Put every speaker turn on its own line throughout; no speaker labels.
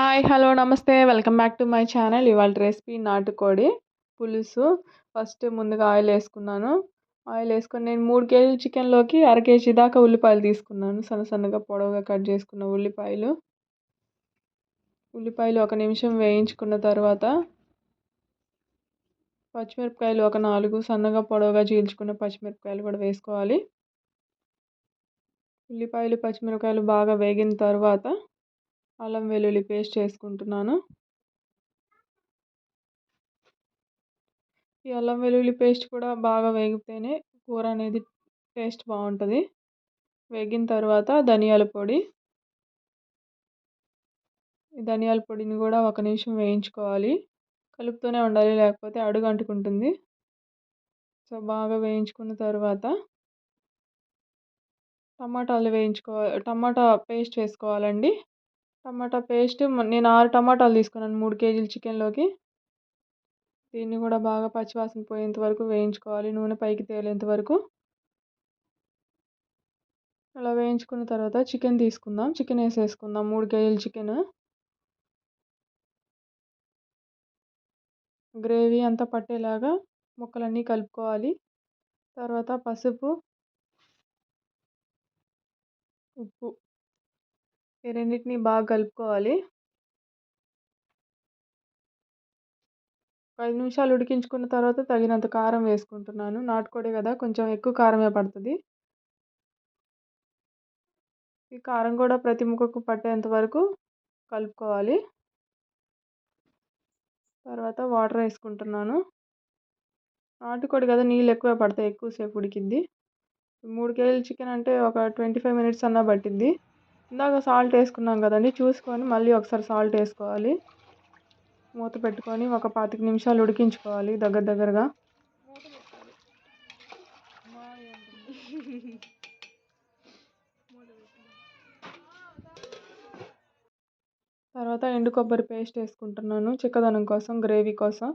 Hi hello namaste. Welcome back to my channel ఇవాళ recipe నాటుకోడి పులుసు. ఫస్ట్ ముందుగా ఆయిల్ వేసుకున్నాను. ఆయిల్ వేసుకొని నేను మూడు కేజీలు చికెన్లోకి అర కేజీ దాకా ఉల్లిపాయలు తీసుకున్నాను. సన్న సన్నగా పొడవుగా కట్ చేసుకున్న ఉల్లిపాయలు. ఉల్లిపాయలు ఒక నిమిషం వేయించుకున్న తర్వాత పచ్చిమిరపకాయలు ఒక నాలుగు సన్నగా పొడవుగా చీల్చుకున్న పచ్చిమిరపకాయలు కూడా వేసుకోవాలి. ఉల్లిపాయలు పచ్చిమిరపకాయలు బాగా వేగిన తర్వాత అల్లం వెల్లుల్లి పేస్ట్ వేసుకుంటున్నాను. ఈ అల్లం వెల్లుల్లి పేస్ట్ కూడా బాగా వేగితేనే కూర అనేది టేస్ట్ బాగుంటుంది. వేగిన తర్వాత ధనియాల పొడి. ఈ ధనియాల పొడిని కూడా ఒక నిమిషం వేయించుకోవాలి. కలుపుతూనే ఉండాలి లేకపోతే అడుగు అంటుకుంటుంది. సో బాగా వేయించుకున్న తర్వాత టమాటాలు వేయించుకోవాలి టమాటా పేస్ట్ వేసుకోవాలండి. టమాటా పేస్ట్ నేను ఆరు టమాటాలు తీసుకున్నాను మూడు కేజీల చికెన్లోకి. దీన్ని కూడా బాగా పచ్చివాసన పోయేంత వరకు వేయించుకోవాలి నూనె పైకి తేలేంత వరకు. అలా వేయించుకున్న తర్వాత చికెన్ తీసుకుందాం చికెన్ వేసేసుకుందాం మూడు కేజీల చికెన్. గ్రేవీ అంతా పట్టేలాగా ముక్కలన్నీ కలుపుకోవాలి. తర్వాత పసుపు ఉప్పు. ఈ రెండింటిని బాగా కలుపుకోవాలి. ఐదు నిమిషాలు ఉడికించుకున్న తర్వాత తగినంత కారం వేసుకుంటున్నాను. నాటుకోడి కదా కొంచెం ఎక్కువ కారమే పడుతుంది. ఈ కారం కూడా ప్రతి ముక్కకు పట్టేంత వరకు కలుపుకోవాలి. తర్వాత వాటర్ వేసుకుంటున్నాను. నాటుకోడి కదా నీళ్ళు ఎక్కువ పడతాయి ఎక్కువసేపు ఉడికిద్ది. మూడు కేజీలు చికెన్ అంటే ఒక ట్వంటీ ఫైవ్ మినిట్స్ అన్నా పట్టిద్ది. ఇందాక సాల్ట్ వేసుకున్నాం కదండి చూసుకొని మళ్ళీ ఒకసారి సాల్ట్ వేసుకోవాలి. మూత పెట్టుకొని ఒక పాతిక నిమిషాలు ఉడికించుకోవాలి దగ్గర దగ్గరగా. తర్వాత ఎండు కొబ్బరి పేస్ట్ వేసుకుంటున్నాను చిక్కదనం కోసం గ్రేవీ కోసం.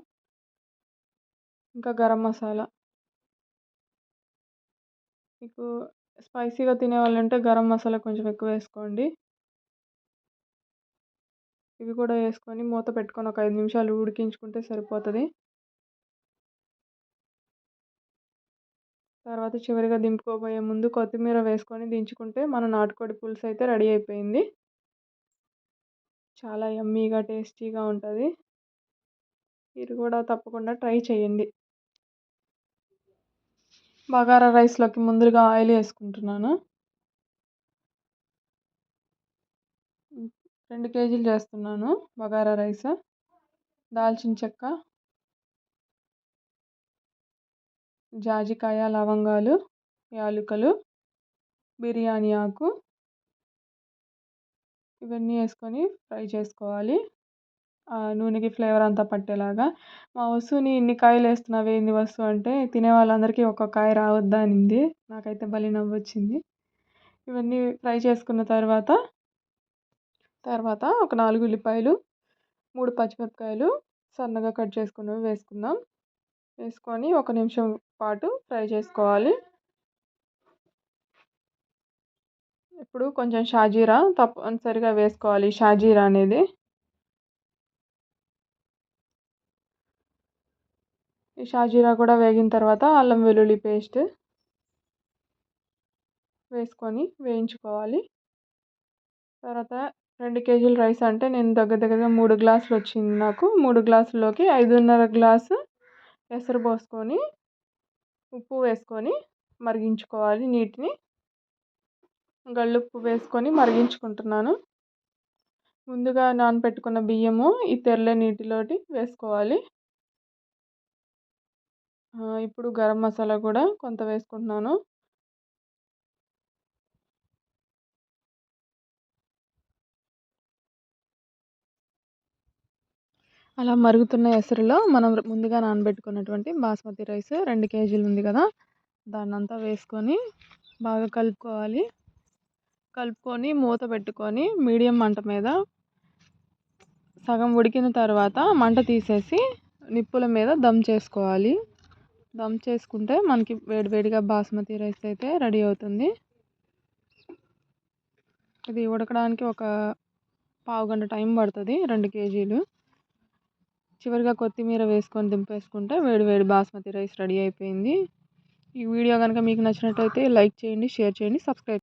ఇంకా గరం మసాలా. మీకు స్పైసీగా తినే వాళ్ళంటే గరం మసాలా కొంచెం ఎక్కువ వేసుకోండి. ఇవి కూడా వేసుకొని మూత పెట్టుకొని ఒక ఐదు నిమిషాలు ఉడికించుకుంటే సరిపోతుంది. తర్వాత చివరిగా దింపుకోబోయే ముందు కొత్తిమీర వేసుకొని దించుకుంటే మన నాటుకోడి పులుసు అయితే రెడీ అయిపోయింది. చాలా యమ్మీగా టేస్టీగా ఉంటుంది. మీరు కూడా తప్పకుండా ట్రై చేయండి. బగారా రైస్లోకి ముందుగా ఆయిల్ వేసుకుంటున్నాను. రెండు కేజీలు చేస్తున్నాను బగారా రైస్ దాల్చిన చెక్క జాజికాయ లవంగాలు యాలకులు బిర్యానీ ఆకు ఇవన్నీ వేసుకొని ఫ్రై చేసుకోవాలి. నూనెకి ఫ్లేవర్ అంతా పట్టేలాగా. మా వస్తువుని ఇన్ని కాయలు వేస్తున్నావు ఏంది వస్తువు అంటే తినే వాళ్ళందరికీ ఒక కాయ రావద్దా అనింది. నాకైతే భలే నవ్వు వచ్చింది ఇవన్నీ ఫ్రై చేసుకున్న తర్వాత తర్వాత ఒక నాలుగు ఉల్లిపాయలు మూడు పచ్చిమిరపకాయలు సన్నగా కట్ చేసుకున్నవి వేసుకుందాం. వేసుకొని ఒక నిమిషం పాటు ఫ్రై చేసుకోవాలి. ఇప్పుడు కొంచెం షాజీరా తప్పనిసరిగా వేసుకోవాలి. షాజీరా అనేది షాజీరా కూడా వేగిన తర్వాత అల్లం వెల్లుల్లి పేస్ట్ వేసుకొని వేయించుకోవాలి. తర్వాత రెండు కేజీలు రైస్ అంటే నేను దగ్గర దగ్గరగా మూడు గ్లాసులు వచ్చింది నాకు. మూడు గ్లాసుల్లోకి ఐదున్నర గ్లాసు పెసరు పోసుకొని ఉప్పు వేసుకొని మరిగించుకోవాలి నీటిని. గళ్ళుప్పు వేసుకొని మరిగించుకుంటున్నాను. ముందుగా నానబెట్టుకున్న బియ్యము ఈ తెల్ల నీటిలోటి వేసుకోవాలి. ఇప్పుడు గరం మసాలా కూడా కొంత వేసుకుంటున్నాను. అలా మరుగుతున్న ఎసరులో మనం ముందుగా నానబెట్టుకున్నటువంటి బాస్మతి రైస్ రెండు కేజీలు ఉంది కదా దాన్నంతా వేసుకొని బాగా కలుపుకోవాలి. కలుపుకొని మూత పెట్టుకొని మీడియం మంట మీద సగం ఉడికిన తర్వాత మంట తీసేసి నిప్పుల మీద దమ్ చేసుకోవాలి. దమ్ చేసుకుంటే మనకి వేడివేడిగా బాస్మతి రైస్ అయితే రెడీ అవుతుంది. ఇది ఉడకడానికి ఒక పావు గంట టైం పడుతుంది రెండు కేజీలు. చివరిగా కొత్తిమీర వేసుకొని దింపేసుకుంటే వేడివేడి బాస్మతి రైస్ రెడీ అయిపోయింది. ఈ వీడియో కనుక మీకు నచ్చినట్టయితే లైక్ చేయండి షేర్ చేయండి సబ్స్క్రైబ్